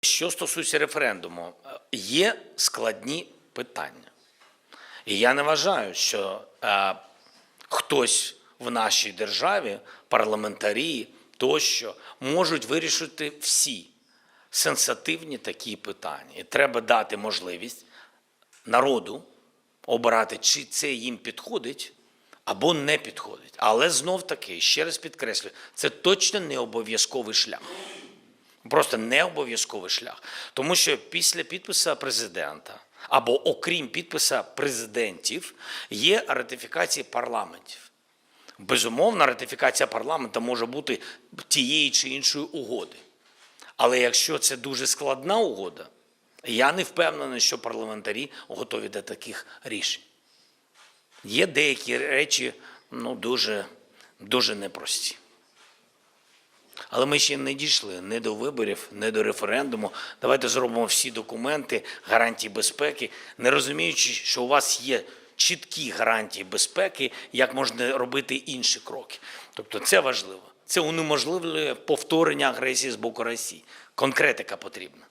Що стосується референдуму, е, є складні питання. І я не вважаю, що е, хтось в нашій державі, парламентарі тощо, можуть вирішити всі сенсативні такі питання. І треба дати можливість народу обирати, чи це їм підходить або не підходить. Але знов таки, ще раз підкреслюю, це точно не обов'язковий шлях. Просто не обов'язковий шлях. Тому що після підпису президента або окрім підписа президентів є ратифікації парламентів. Безумовно, ратифікація парламенту може бути тієї чи іншої угоди. Але якщо це дуже складна угода, я не впевнений, що парламентарі готові до таких рішень. Є деякі речі ну, дуже, дуже непрості. Але ми ще не дійшли не до виборів, не до референдуму. Давайте зробимо всі документи, гарантії безпеки, не розуміючи, що у вас є чіткі гарантії безпеки, як можна робити інші кроки. Тобто це важливо. Це унеможливлює повторення агресії з боку Росії. Конкретика потрібна.